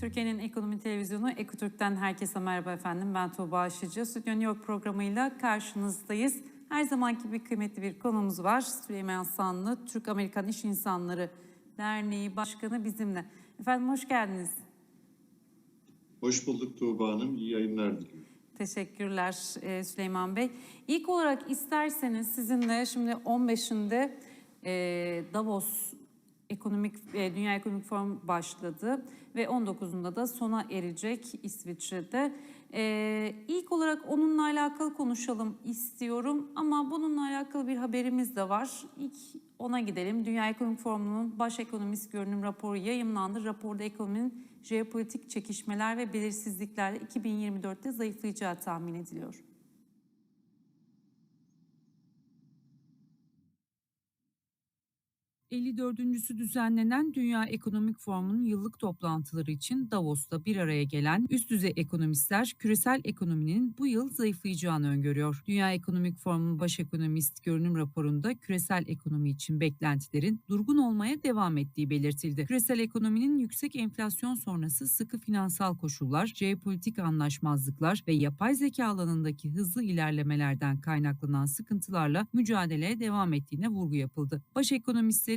Türkiye'nin ekonomi televizyonu Ekotürk'ten herkese merhaba efendim. Ben Tuğba Aşıcı. Stüdyo New York programıyla karşınızdayız. Her zamanki gibi kıymetli bir konumuz var. Süleyman Sanlı, Türk Amerikan İş İnsanları Derneği Başkanı bizimle. Efendim hoş geldiniz. Hoş bulduk Tuğba Hanım. İyi yayınlar diliyorum. Teşekkürler e, Süleyman Bey. İlk olarak isterseniz sizinle şimdi 15'inde e, Davos Ekonomik e, Dünya Ekonomik Forum başladı ve 19'unda da sona erecek İsviçre'de. E, ilk olarak onunla alakalı konuşalım istiyorum ama bununla alakalı bir haberimiz de var. İlk ona gidelim. Dünya Ekonomik Forumu'nun baş ekonomist görünüm raporu yayımlandı. Raporda ekonominin jeopolitik çekişmeler ve belirsizliklerle 2024'te zayıflayacağı tahmin ediliyor. ...54.sü düzenlenen Dünya Ekonomik Forumu'nun yıllık toplantıları için Davos'ta bir araya gelen üst düzey ekonomistler küresel ekonominin bu yıl zayıflayacağını öngörüyor. Dünya Ekonomik Forumu'nun baş ekonomist görünüm raporunda küresel ekonomi için beklentilerin durgun olmaya devam ettiği belirtildi. Küresel ekonominin yüksek enflasyon sonrası sıkı finansal koşullar, jeopolitik anlaşmazlıklar ve yapay zeka alanındaki hızlı ilerlemelerden kaynaklanan sıkıntılarla mücadeleye devam ettiğine vurgu yapıldı. Baş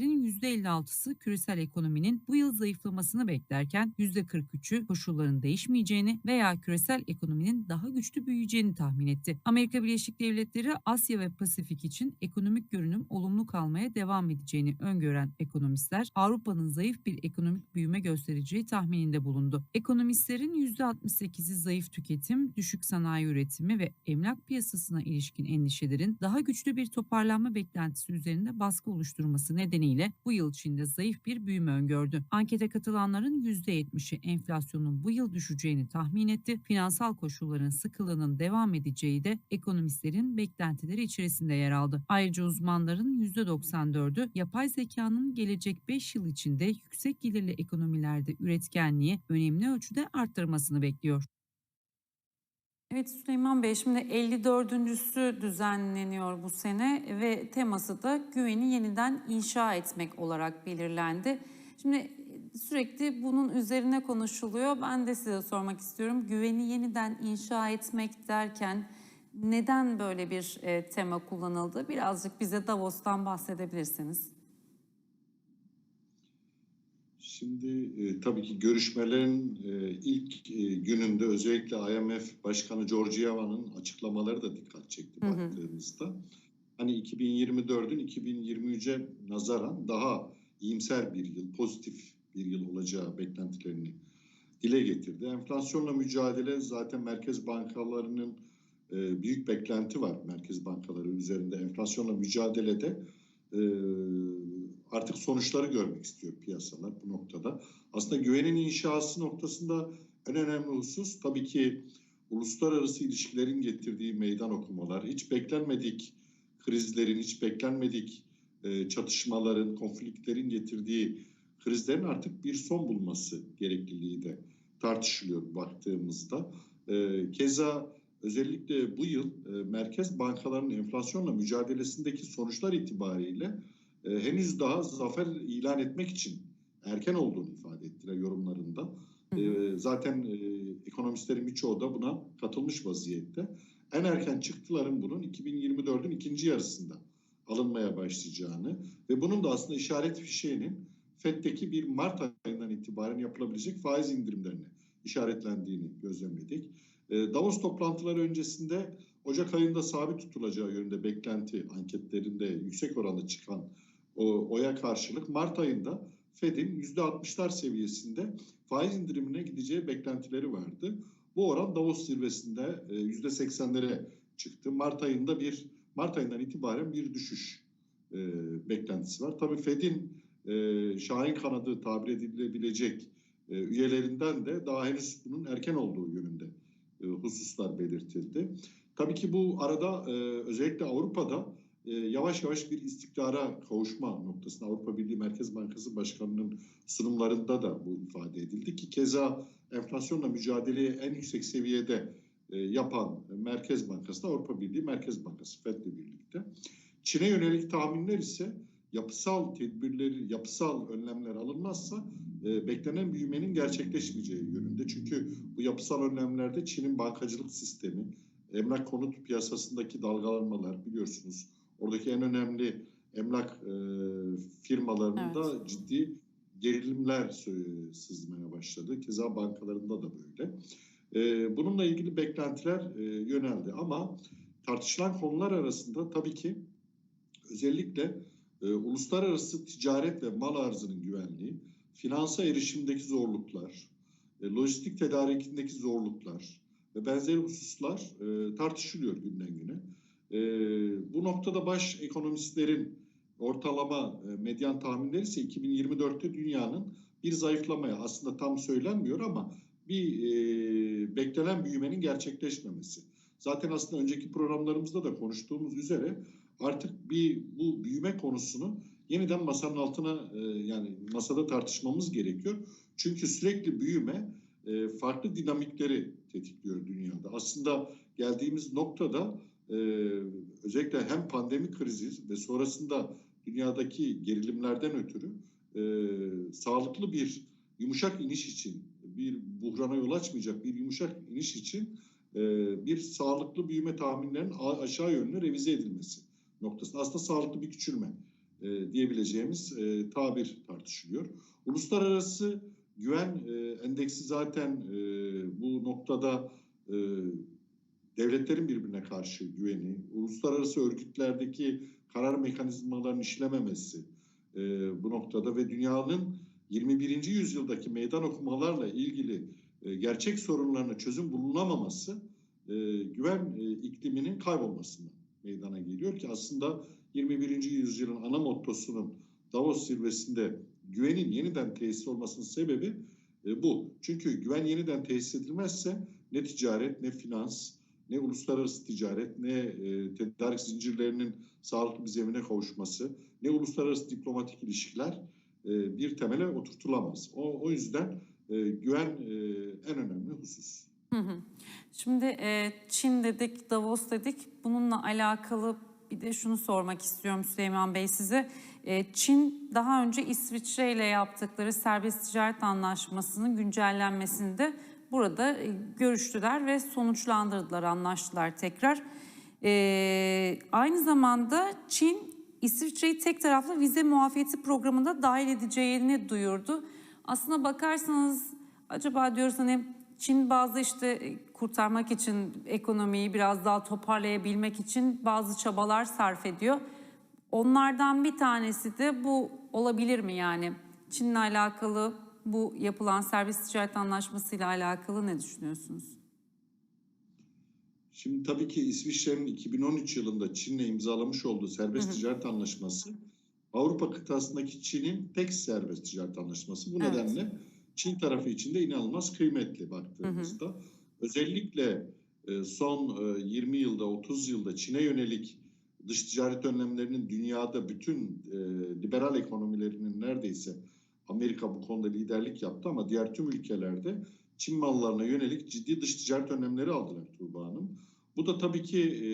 ekonomistlerin %56'sı küresel ekonominin bu yıl zayıflamasını beklerken %43'ü koşulların değişmeyeceğini veya küresel ekonominin daha güçlü büyüyeceğini tahmin etti. Amerika Birleşik Devletleri Asya ve Pasifik için ekonomik görünüm olumlu kalmaya devam edeceğini öngören ekonomistler Avrupa'nın zayıf bir ekonomik büyüme göstereceği tahmininde bulundu. Ekonomistlerin %68'i zayıf tüketim, düşük sanayi üretimi ve emlak piyasasına ilişkin endişelerin daha güçlü bir toparlanma beklentisi üzerinde baskı oluşturması nedeniyle bu yıl içinde zayıf bir büyüme öngördü. Ankete katılanların %70'i enflasyonun bu yıl düşeceğini tahmin etti. Finansal koşulların sıkılığının devam edeceği de ekonomistlerin beklentileri içerisinde yer aldı. Ayrıca uzmanların %94'ü yapay zekanın gelecek 5 yıl içinde yüksek gelirli ekonomilerde üretkenliği önemli ölçüde arttırmasını bekliyor. Evet Süleyman Bey şimdi 54.sü düzenleniyor bu sene ve teması da güveni yeniden inşa etmek olarak belirlendi. Şimdi sürekli bunun üzerine konuşuluyor. Ben de size sormak istiyorum. Güveni yeniden inşa etmek derken neden böyle bir e, tema kullanıldı? Birazcık bize Davos'tan bahsedebilirsiniz. Şimdi e, tabii ki görüşmelerin e, ilk e, gününde özellikle IMF Başkanı Georgieva'nın açıklamaları da dikkat çekti Hı hı. baktığımızda. Hani 2024'ün 2023'e nazaran daha iyimser bir yıl, pozitif bir yıl olacağı beklentilerini dile getirdi. Enflasyonla mücadele zaten merkez bankalarının e, büyük beklenti var merkez bankaları üzerinde. Enflasyonla mücadelede e, artık sonuçları görmek istiyor piyasalar bu noktada. Aslında güvenin inşası noktasında en önemli husus tabii ki uluslararası ilişkilerin getirdiği meydan okumalar. Hiç beklenmedik krizlerin, hiç beklenmedik e, çatışmaların, konfliklerin getirdiği krizlerin artık bir son bulması gerekliliği de tartışılıyor baktığımızda. E, keza özellikle bu yıl e, merkez bankalarının enflasyonla mücadelesindeki sonuçlar itibariyle e, henüz daha zafer ilan etmek için erken olduğunu ifade ettiler yorumlarında. E, zaten e, ekonomistlerin birçoğu da buna katılmış vaziyette. En erken çıktıların bunun 2024'ün ikinci yarısında alınmaya başlayacağını ve bunun da aslında işaret fişeğinin FED'deki bir Mart ayından itibaren yapılabilecek faiz indirimlerine işaretlendiğini gözlemledik. E, Davos toplantıları öncesinde Ocak ayında sabit tutulacağı yönünde beklenti anketlerinde yüksek oranda çıkan oya karşılık Mart ayında Fed'in %60'lar seviyesinde faiz indirimine gideceği beklentileri vardı. Bu oran Davos zirvesinde e, %80'lere çıktı. Mart ayında bir Mart ayından itibaren bir düşüş e, beklentisi var. Tabii Fed'in e, şahin kanadı tabir edilebilecek e, üyelerinden de daha henüz bunun erken olduğu yönünde e, hususlar belirtildi. Tabii ki bu arada e, özellikle Avrupa'da e, yavaş yavaş bir istikrara kavuşma noktasında Avrupa Birliği Merkez Bankası Başkanı'nın sunumlarında da bu ifade edildi ki keza enflasyonla mücadeleyi en yüksek seviyede e, yapan Merkez Bankası da Avrupa Birliği Merkez Bankası FED'le birlikte. Çin'e yönelik tahminler ise yapısal tedbirleri, yapısal önlemler alınmazsa e, beklenen büyümenin gerçekleşmeyeceği yönünde. Çünkü bu yapısal önlemlerde Çin'in bankacılık sistemi, emlak konut piyasasındaki dalgalanmalar biliyorsunuz. Oradaki en önemli emlak e, firmalarında ciddi gerilimler sızmaya başladı. Keza bankalarında da böyle. E, bununla ilgili beklentiler e, yöneldi ama tartışılan konular arasında tabii ki özellikle e, uluslararası ticaret ve mal arzının güvenliği, finansa erişimdeki zorluklar, e, lojistik tedarikindeki zorluklar ve benzeri hususlar e, tartışılıyor günden güne. E, bu noktada baş ekonomistlerin ortalama e, medyan tahminleri ise 2024'te dünyanın bir zayıflamaya aslında tam söylenmiyor ama bir e, beklenen büyümenin gerçekleşmemesi. Zaten aslında önceki programlarımızda da konuştuğumuz üzere artık bir bu büyüme konusunu yeniden masanın altına e, yani masada tartışmamız gerekiyor. Çünkü sürekli büyüme e, farklı dinamikleri tetikliyor dünyada. Aslında geldiğimiz noktada e, özellikle hem pandemi krizi ve sonrasında dünyadaki gerilimlerden ötürü e, sağlıklı bir yumuşak iniş için bir buhrana yol açmayacak bir yumuşak iniş için e, bir sağlıklı büyüme tahminlerinin aşağı yönlü revize edilmesi noktasında aslında sağlıklı bir küçülme e, diyebileceğimiz e, tabir tartışılıyor. Uluslararası güven e, endeksi zaten e, bu noktada e, devletlerin birbirine karşı güveni, uluslararası örgütlerdeki karar mekanizmalarının işlememesi e, bu noktada ve dünyanın 21. yüzyıldaki meydan okumalarla ilgili e, gerçek sorunlarına çözüm bulunamaması e, güven e, ikliminin kaybolmasından meydana geliyor ki aslında 21. yüzyılın ana mottosunun Davos zirvesinde güvenin yeniden tesis olmasının sebebi e, bu. Çünkü güven yeniden tesis edilmezse ne ticaret ne finans ne uluslararası ticaret ne e, tedarik zincirlerinin sağlıklı bir zemine kavuşması ne uluslararası diplomatik ilişkiler e, bir temele oturtulamaz. O, o yüzden e, güven e, en önemli husus. Şimdi e, Çin dedik, Davos dedik. Bununla alakalı bir de şunu sormak istiyorum Süleyman Bey size. E, Çin daha önce İsviçre ile yaptıkları serbest ticaret anlaşmasının güncellenmesinde burada e, görüştüler ve sonuçlandırdılar, anlaştılar tekrar. E, aynı zamanda Çin İsviçre'yi tek taraflı vize muafiyeti programında dahil edeceğini duyurdu. Aslına bakarsanız acaba diyoruz hani Çin bazı işte e, kurtarmak için ekonomiyi biraz daha toparlayabilmek için bazı çabalar sarf ediyor. Onlardan bir tanesi de bu olabilir mi yani? Çin'le alakalı bu yapılan serbest ticaret anlaşmasıyla alakalı ne düşünüyorsunuz? Şimdi tabii ki İsviçre'nin 2013 yılında Çin'le imzalamış olduğu serbest Hı hı. ticaret anlaşması Avrupa kıtasındaki Çin'in tek serbest ticaret anlaşması. Bu Evet. nedenle Çin tarafı için de inanılmaz kıymetli baktığımızda. Özellikle e, son e, 20 yılda 30 yılda Çin'e yönelik dış ticaret önlemlerinin dünyada bütün e, liberal ekonomilerinin neredeyse Amerika bu konuda liderlik yaptı ama diğer tüm ülkelerde Çin mallarına yönelik ciddi dış ticaret önlemleri aldılar Tuğba Hanım. Bu da tabii ki e,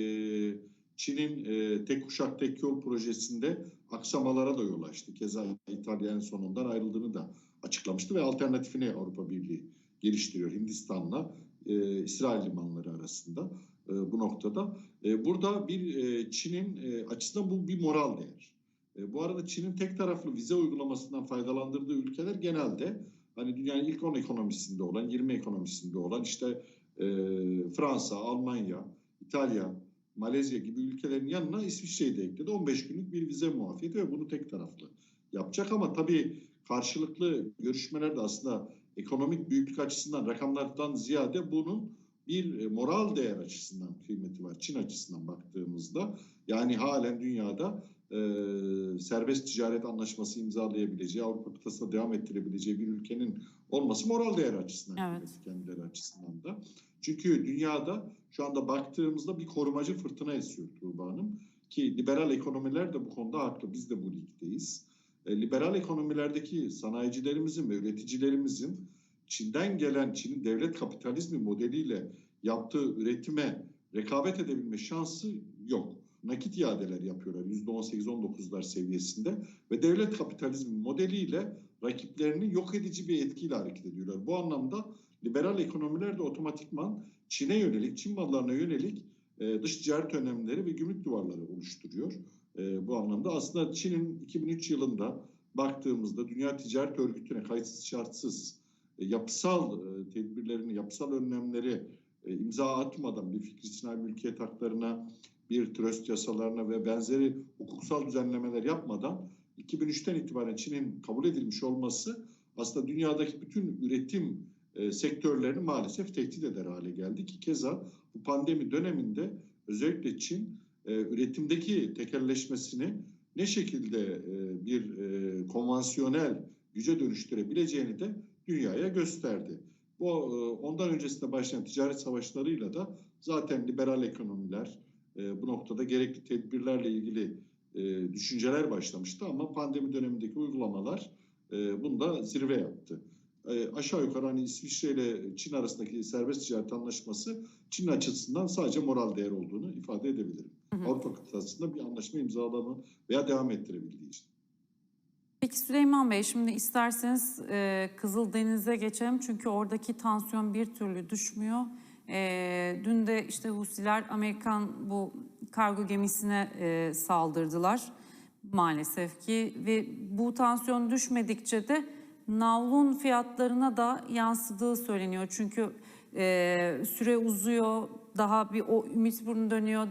Çin'in e, tek kuşak tek yol projesinde aksamalara da yol açtı. Keza İtalya en sonundan ayrıldığını da açıklamıştı ve alternatifini Avrupa Birliği geliştiriyor Hindistan'la e, İsrail limanları arasında e, bu noktada. E, burada bir e, Çin'in e, açısından bu bir moral değer. E, bu arada Çin'in tek taraflı vize uygulamasından faydalandırdığı ülkeler genelde hani dünyanın ilk 10 ekonomisinde olan, 20 ekonomisinde olan işte e, Fransa, Almanya, İtalya, Malezya gibi ülkelerin yanına İsviçre'yi de ekledi. 15 günlük bir vize muafiyeti ve bunu tek taraflı yapacak ama tabii karşılıklı görüşmeler de aslında ekonomik büyüklük açısından rakamlardan ziyade bunun bir e, moral değer açısından kıymeti var. Çin açısından baktığımızda yani halen dünyada e, serbest ticaret anlaşması imzalayabileceği, Avrupa kıtasına devam ettirebileceği bir ülkenin olması moral değer açısından Evet. kendileri açısından da. Çünkü dünyada şu anda baktığımızda bir korumacı fırtına esiyor Tuğba Hanım. Ki liberal ekonomiler de bu konuda haklı. Biz de bu ligdeyiz. E, liberal ekonomilerdeki sanayicilerimizin ve üreticilerimizin Çin'den gelen Çin'in devlet kapitalizmi modeliyle yaptığı üretime rekabet edebilme şansı yok. Nakit iadeler yapıyorlar %18-19'lar seviyesinde ve devlet kapitalizmi modeliyle rakiplerini yok edici bir etkiyle hareket ediyorlar. Bu anlamda liberal ekonomiler de otomatikman Çin'e yönelik, Çin mallarına yönelik e, dış ticaret önlemleri ve gümrük duvarları oluşturuyor. E, bu anlamda aslında Çin'in 2003 yılında baktığımızda Dünya Ticaret Örgütü'ne kayıtsız şartsız e, yapısal tedbirlerini, yapısal önlemleri imza atmadan bir fikri sınai mülkiyet haklarına, bir tröst yasalarına ve benzeri hukuksal düzenlemeler yapmadan 2003'ten itibaren Çin'in kabul edilmiş olması aslında dünyadaki bütün üretim e, sektörlerini maalesef tehdit eder hale geldi ki keza bu pandemi döneminde özellikle Çin e, üretimdeki tekelleşmesini ne şekilde e, bir e, konvansiyonel güce dönüştürebileceğini de dünyaya gösterdi. Bu e, ondan öncesinde başlayan ticaret savaşlarıyla da zaten liberal ekonomiler e, bu noktada gerekli tedbirlerle ilgili e, düşünceler başlamıştı ama pandemi dönemindeki uygulamalar e, bunda zirve yaptı. E, aşağı yukarı hani İsviçre ile Çin arasındaki serbest ticaret anlaşması Çin açısından sadece moral değer olduğunu ifade edebilirim. Hı hı. Avrupa kıtasında bir anlaşma imzalama veya devam ettirebildiği için. Peki Süleyman Bey şimdi isterseniz e, Kızıldeniz'e geçelim çünkü oradaki tansiyon bir türlü düşmüyor. E, dün de işte Husiler Amerikan bu kargo gemisine e, saldırdılar maalesef ki ve bu tansiyon düşmedikçe de navlun fiyatlarına da yansıdığı söyleniyor. Çünkü e, süre uzuyor daha bir o ümit burnu dönüyor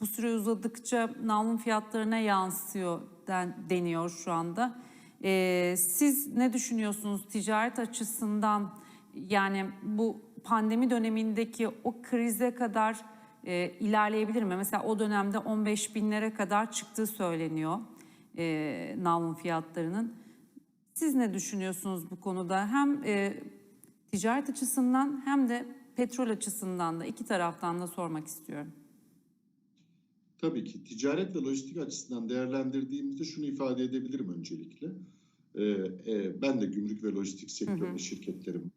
bu süre uzadıkça navlun fiyatlarına yansıyor den, deniyor şu anda. Ee, siz ne düşünüyorsunuz ticaret açısından yani bu pandemi dönemindeki o krize kadar e, ilerleyebilir mi? Mesela o dönemde 15 binlere kadar çıktığı söyleniyor e, navlun fiyatlarının. Siz ne düşünüyorsunuz bu konuda? Hem e, ticaret açısından hem de petrol açısından da iki taraftan da sormak istiyorum. Tabii ki ticaret ve lojistik açısından değerlendirdiğimizde şunu ifade edebilirim öncelikle. Ee, e, ben de gümrük ve lojistik sektöründe şirketlerim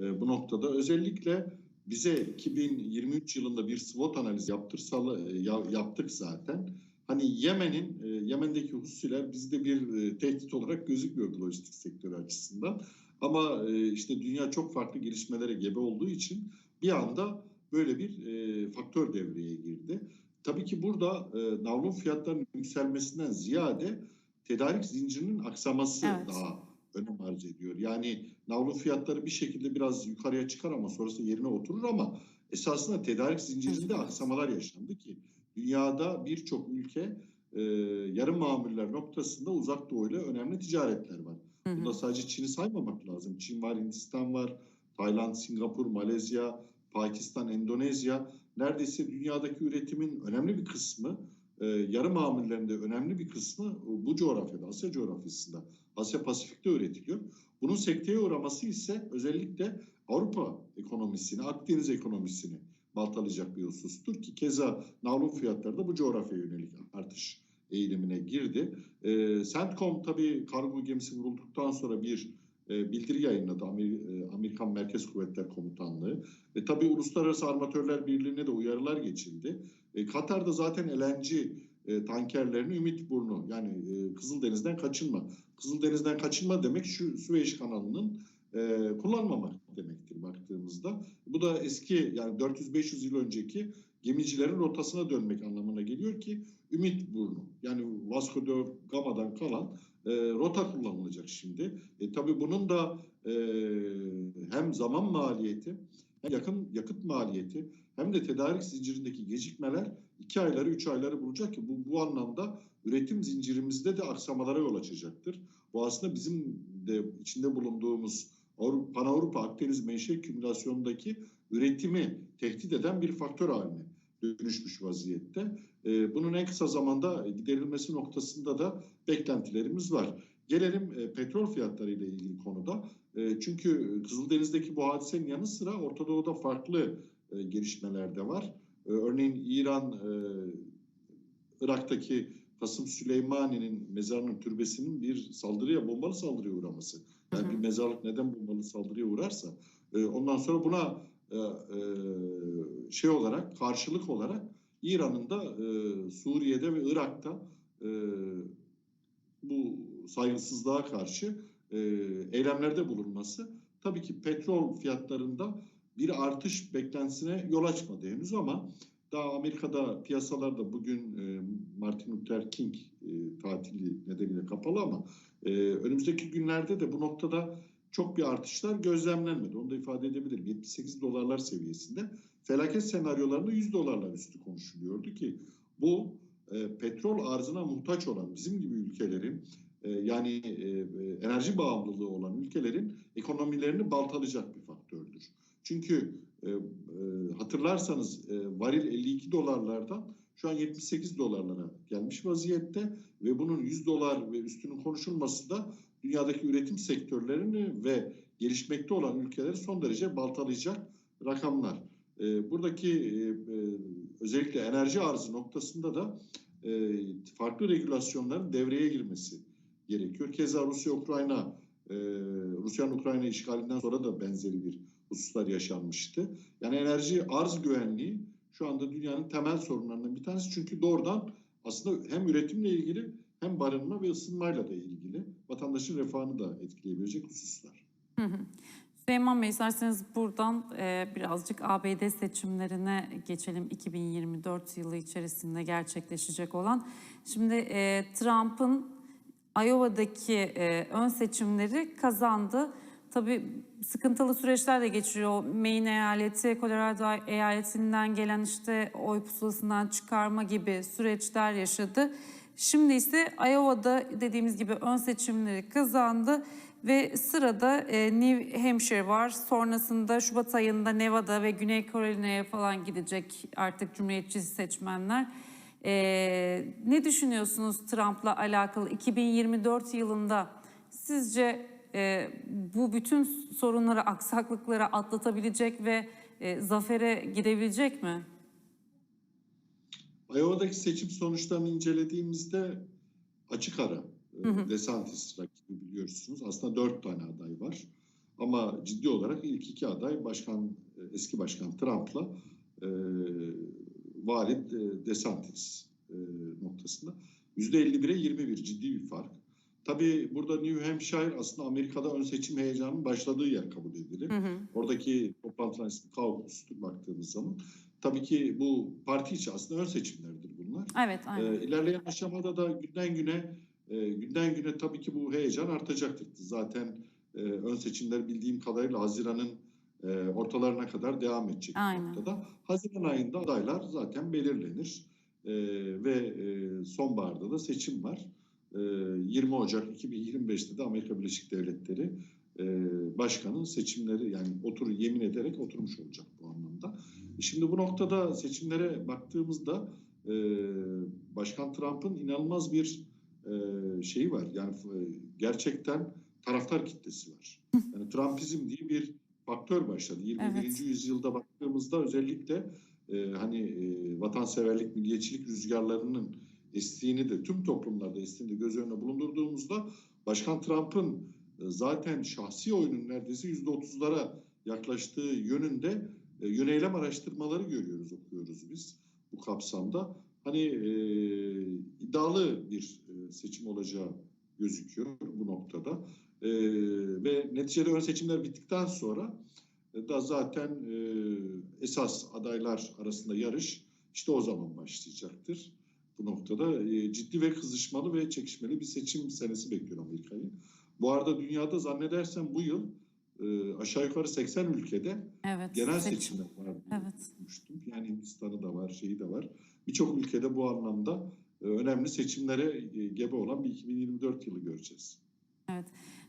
Ee, bu noktada özellikle bize 2023 yılında bir SWOT analizi yaptırsal, e, ya- yaptık zaten. Hani Yemen'in, e, Yemen'deki Husiler bizde bir e, tehdit olarak gözükmüyordu lojistik sektörü açısından. Ama e, işte dünya çok farklı gelişmelere gebe olduğu için bir anda böyle bir e, faktör devreye girdi. Tabii ki burada e, navlun fiyatlarının yükselmesinden ziyade tedarik zincirinin aksaması Evet. daha önem arz ediyor. Yani navlun fiyatları bir şekilde biraz yukarıya çıkar ama sonrasında yerine oturur ama esasında tedarik zincirinde aksamalar yaşandı ki dünyada birçok ülke e, yarım mamuller noktasında uzak doğuyla önemli ticaretler var. Hı hı. Bunda sadece Çin'i saymamak lazım. Çin var, Hindistan var, Tayland, Singapur, Malezya, Pakistan, Endonezya. Neredeyse dünyadaki üretimin önemli bir kısmı, e, yarı mamullerinde önemli bir kısmı bu coğrafyada, Asya coğrafyasında, Asya Pasifik'te üretiliyor. Bunun sekteye uğraması ise özellikle Avrupa ekonomisini, Akdeniz ekonomisini baltalayacak bir husustur ki keza navlun fiyatları da bu coğrafyaya yönelik artış eğilimine girdi. E, CENTCOM tabii kargo gemisi vurulduktan sonra bir e, bildiri yayınladı e, Amerikan Merkez Kuvvetler Komutanlığı. E, tabii Uluslararası Armatörler Birliği'ne de uyarılar geçildi. E, Katar'da zaten LNG e, tankerlerini Ümit Burnu yani e, Kızıldeniz'den kaçınma. Kızıldeniz'den kaçınma demek şu Süveyş kanalının e, kullanmamak demektir baktığımızda. Bu da eski yani 400-500 yıl önceki gemicilerin rotasına dönmek anlamına geliyor ki Ümit Burnu yani Vasco da Gama'dan kalan e, rota kullanılacak şimdi. E, tabii bunun da e, hem zaman maliyeti hem yakın yakıt maliyeti hem de tedarik zincirindeki gecikmeler iki ayları üç ayları bulacak ki bu, bu anlamda üretim zincirimizde de aksamalara yol açacaktır. Bu aslında bizim de içinde bulunduğumuz Avrupa, Pan-Avrupa Akdeniz menşe kümülasyonundaki üretimi tehdit eden bir faktör haline dönüşmüş vaziyette. E, bunun en kısa zamanda giderilmesi noktasında da beklentilerimiz var. Gelelim e, petrol fiyatları ile ilgili konuda. E, çünkü Kızıldeniz'deki bu hadisenin yanı sıra Orta Doğu'da farklı e, gelişmeler de var. E, örneğin İran, e, Irak'taki Kasım Süleymani'nin mezarının türbesinin bir saldırıya, bombalı saldırıya uğraması. Yani Hı hı. bir mezarlık neden bombalı saldırıya uğrarsa e, ondan sonra buna şey olarak karşılık olarak İran'ın da e, Suriye'de ve Irak'ta e, bu saygısızlığa karşı e, eylemlerde bulunması tabii ki petrol fiyatlarında bir artış beklentisine yol açmadı henüz ama daha Amerika'da piyasalarda bugün e, Martin Luther King e, tatili nedeniyle kapalı ama e, önümüzdeki günlerde de bu noktada çok bir artışlar gözlemlenmedi. Onu da ifade edebilirim. 78 dolarlar seviyesinde felaket senaryolarında 100 dolarlar üstü konuşuluyordu ki bu e, petrol arzına muhtaç olan bizim gibi ülkelerin e, yani e, e, enerji bağımlılığı olan ülkelerin ekonomilerini baltalayacak bir faktördür. Çünkü e, e, hatırlarsanız e, varil 52 dolarlardan şu an 78 dolarlara gelmiş vaziyette ve bunun 100 dolar ve üstünün konuşulması da dünyadaki üretim sektörlerini ve gelişmekte olan ülkeleri son derece baltalayacak rakamlar. E, buradaki e, özellikle enerji arzı noktasında da e, farklı regülasyonların devreye girmesi gerekiyor. Keza Rusya-Ukrayna, e, Rusya'nın Ukrayna işgalinden sonra da benzeri bir hususlar yaşanmıştı. Yani enerji arz güvenliği şu anda dünyanın temel sorunlarından bir tanesi. Çünkü doğrudan aslında hem üretimle ilgili hem barınma ve ısınmayla da ilgili vatandaşın refahını da etkileyebilecek hususlar. Hı hı. Süleyman Bey isterseniz buradan e, birazcık ABD seçimlerine geçelim 2024 yılı içerisinde gerçekleşecek olan. Şimdi e, Trump'ın Iowa'daki e, ön seçimleri kazandı. Tabii sıkıntılı süreçler de geçiriyor. Maine eyaleti, Colorado eyaletinden gelen işte oy pusulasından çıkarma gibi süreçler yaşadı. Şimdi ise Iowa'da dediğimiz gibi ön seçimleri kazandı ve sırada e, New Hampshire var. Sonrasında Şubat ayında Nevada ve Güney Carolina'ya falan gidecek artık cumhuriyetçi seçmenler. E, ne düşünüyorsunuz Trump'la alakalı 2024 yılında sizce e, bu bütün sorunları, aksaklıkları atlatabilecek ve e, zafere gidebilecek mi? Iowa'daki seçim sonuçlarını incelediğimizde açık ara Hı hı. DeSantis rakibi biliyorsunuz. Aslında dört tane aday var. Ama ciddi olarak ilk iki aday başkan eski başkan Trump'la e, vali e, DeSantis e, noktasında. %51'e 21 ciddi bir fark. Tabii burada New Hampshire aslında Amerika'da ön seçim heyecanının başladığı yer kabul edilir. Hı hı. Oradaki toplantıların ismi caucus'tur baktığımız zaman. Tabii ki bu parti içi aslında ön seçimlerdir bunlar. Evet, aynen. Ee, ilerleyen aşamada da günden güne e, günden güne tabii ki bu heyecan artacaktır. Zaten e, ön seçimler bildiğim kadarıyla Haziran'ın e, ortalarına kadar devam edecek Aynen. noktada. Haziran ayında adaylar zaten belirlenir E, ve e, sonbaharda da seçim var. E, 20 Ocak 2025'te de Amerika Birleşik Devletleri e, başkanın seçimleri yani otur yemin ederek oturmuş olacak bu anlamda. Şimdi bu noktada seçimlere baktığımızda e, Başkan Trump'ın inanılmaz bir e, şeyi var. Yani e, gerçekten taraftar kitlesi var. Yani Trumpizm diye bir faktör başladı. 21. Evet. yüzyılda baktığımızda özellikle e, hani e, vatanseverlik, milliyetçilik rüzgarlarının estiğini de tüm toplumlarda estiğini de göz önüne bulundurduğumuzda Başkan Trump'ın e, zaten şahsi oyunun neredeyse %30'lara yaklaştığı yönünde e, araştırmaları görüyoruz, okuyoruz biz bu kapsamda. Hani e, iddialı bir e, seçim olacağı gözüküyor bu noktada. E, ve neticede ön seçimler bittikten sonra e, da zaten e, esas adaylar arasında yarış işte o zaman başlayacaktır. Bu noktada e, ciddi ve kızışmalı ve çekişmeli bir seçim senesi bekliyor Amerika'yı. Bu arada dünyada zannedersem bu yıl e, aşağı yukarı 80 ülkede Evet. genel seçim. seçimler var Evet. Yani Hindistan'ı da var, şeyi de var. Birçok ülkede bu anlamda e, önemli seçimlere e, gebe olan bir 2024 yılı göreceğiz.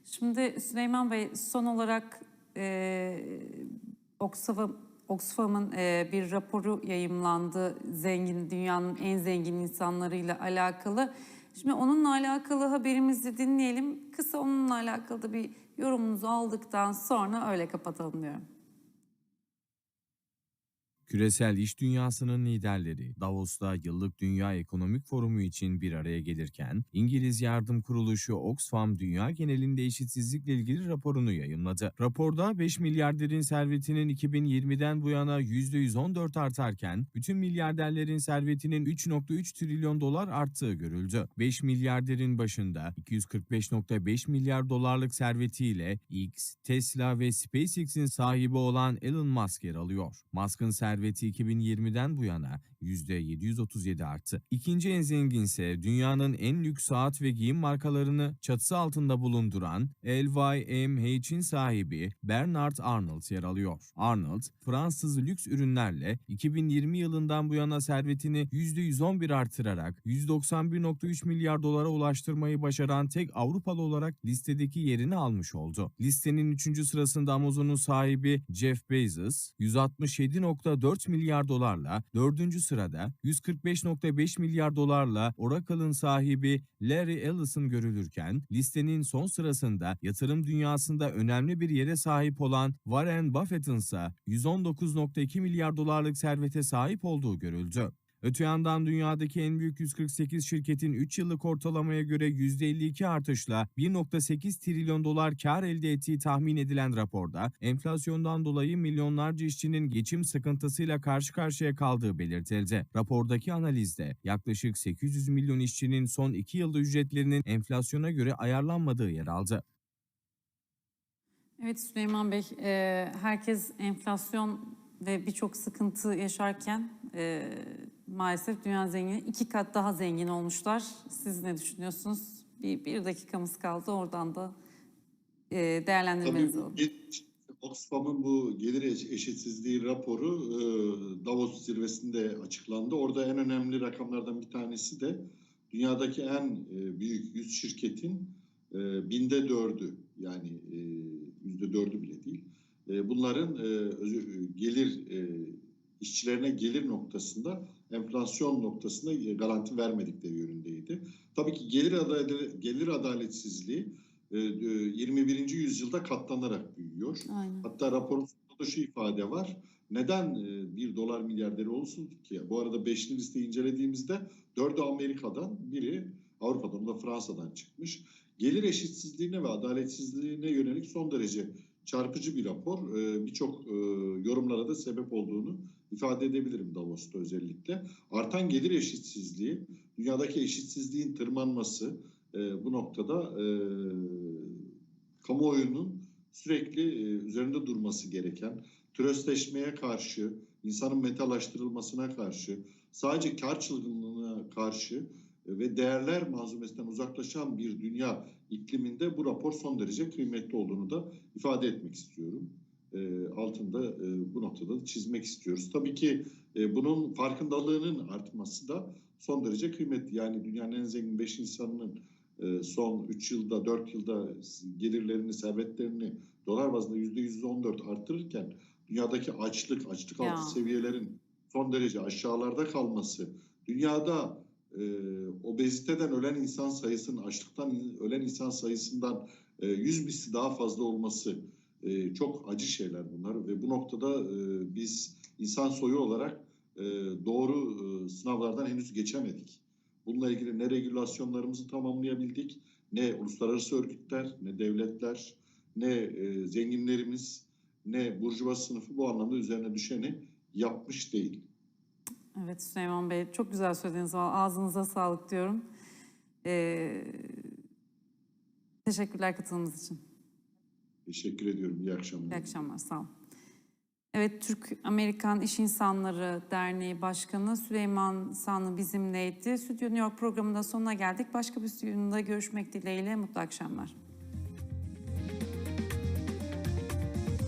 Şimdi Süleyman Bey son olarak e, Oxfam, Oxfam'ın e, bir raporu yayımlandı zengin dünyanın en zengin insanlarıyla alakalı. Şimdi onunla alakalı haberimizi dinleyelim. Kısa onunla alakalı da bir yorumunuzu aldıktan sonra öyle kapatalım diyorum. Küresel iş dünyasının liderleri Davos'ta yıllık Dünya Ekonomik Forumu için bir araya gelirken, İngiliz yardım kuruluşu Oxfam dünya genelinde eşitsizlikle ilgili raporunu yayımladı. Raporda 5 milyarderin servetinin 2020'den bu yana %114 artarken, bütün milyarderlerin servetinin 3.3 trilyon dolar arttığı görüldü. 5 milyarderin başında 245.5 milyar dolarlık servetiyle X, Tesla ve SpaceX'in sahibi olan Elon Musk yer alıyor. Musk'ın serveti 2020'den bu yana %737 arttı. İkinci en zenginse dünyanın en lüks saat ve giyim markalarını çatısı altında bulunduran LVMH'in sahibi Bernard Arnault yer alıyor. Arnault, Fransız lüks ürünlerle 2020 yılından bu yana servetini %111 artırarak 191.3 milyar dolara ulaştırmayı başaran tek Avrupalı olarak listedeki yerini almış oldu. Listenin 3. sırasında Amazon'un sahibi Jeff Bezos 167.4 milyar dolarla, 4. sırada 145.5 milyar dolarla Oracle'ın sahibi Larry Ellison görülürken listenin son sırasında yatırım dünyasında önemli bir yere sahip olan Warren Buffett'ın ise 119.2 milyar dolarlık servete sahip olduğu görüldü. Öte yandan dünyadaki en büyük 148 şirketin 3 yıllık ortalamaya göre %52 artışla 1.8 trilyon dolar kar elde ettiği tahmin edilen raporda enflasyondan dolayı milyonlarca işçinin geçim sıkıntısıyla karşı karşıya kaldığı belirtildi. Rapordaki analizde yaklaşık 800 milyon işçinin son 2 yılda ücretlerinin enflasyona göre ayarlanmadığı yer aldı. Evet Süleyman Bey, e, herkes enflasyon ve birçok sıkıntı yaşarken e, maalesef dünya zengini iki kat daha zengin olmuşlar. Siz ne düşünüyorsunuz? Bir, bir dakikamız kaldı oradan da e, değerlendirmenizi alalım. Oxfam'ın bu gelir eş- eşitsizliği raporu e, Davos zirvesinde açıklandı. Orada en önemli rakamlardan bir tanesi de dünyadaki en e, büyük 100 şirketin e, binde dördü yani e, yüzde dördü bile değil. E, bunların e, özü- gelir e, işçilerine gelir noktasında enflasyon noktasında e, garanti vermedikleri yönündeydi. Tabii ki gelir adalet, gelir adaletsizliği e, e, 21. yüzyılda katlanarak büyüyor. Aynen. Hatta raporun sonunda şu ifade var. Neden e, bir dolar milyarderi olsun ki? Bu arada beşli listeyi incelediğimizde dördü Amerika'dan, biri Avrupa'dan, da Fransa'dan çıkmış. Gelir eşitsizliğine ve adaletsizliğine yönelik son derece çarpıcı bir rapor. E, Birçok e, yorumlara da sebep olduğunu ifade edebilirim Davos'ta özellikle. Artan gelir eşitsizliği, dünyadaki eşitsizliğin tırmanması e, bu noktada e, kamuoyunun sürekli e, üzerinde durması gereken, türözleşmeye karşı, insanın metalaştırılmasına karşı, sadece kar çılgınlığına karşı e, ve değerler manzumesinden uzaklaşan bir dünya ikliminde bu rapor son derece kıymetli olduğunu da ifade etmek istiyorum. E, altında e, bu noktada da çizmek istiyoruz. Tabii ki e, bunun farkındalığının artması da son derece kıymetli. Yani dünyanın en zengin 5 insanının e, son 3 yılda 4 yılda gelirlerini, servetlerini dolar bazında %114 arttırırken dünyadaki açlık, açlık Ya. altı seviyelerin son derece aşağılarda kalması, dünyada e, obeziteden ölen insan sayısının, açlıktan ölen insan sayısından e, 100 misli daha fazla olması e, çok acı şeyler bunlar ve bu noktada e, biz insan soyu olarak e, doğru e, sınavlardan henüz geçemedik. Bununla ilgili ne regülasyonlarımızı tamamlayabildik, ne uluslararası örgütler, ne devletler, ne e, zenginlerimiz, ne burjuva sınıfı bu anlamda üzerine düşeni yapmış değil. Evet Süleyman Bey, çok güzel. Vallahi Ağzınıza sağlık diyorum. E, teşekkürler katılımınız için. Teşekkür ediyorum. İyi akşamlar. İyi akşamlar, sağ olun. Evet, Türk-Amerikan İş İnsanları Derneği Başkanı Süleyman Sanlı bizimleydi. Stüdyo New York programında sonuna geldik. Başka bir stüdyoda görüşmek dileğiyle mutlu akşamlar.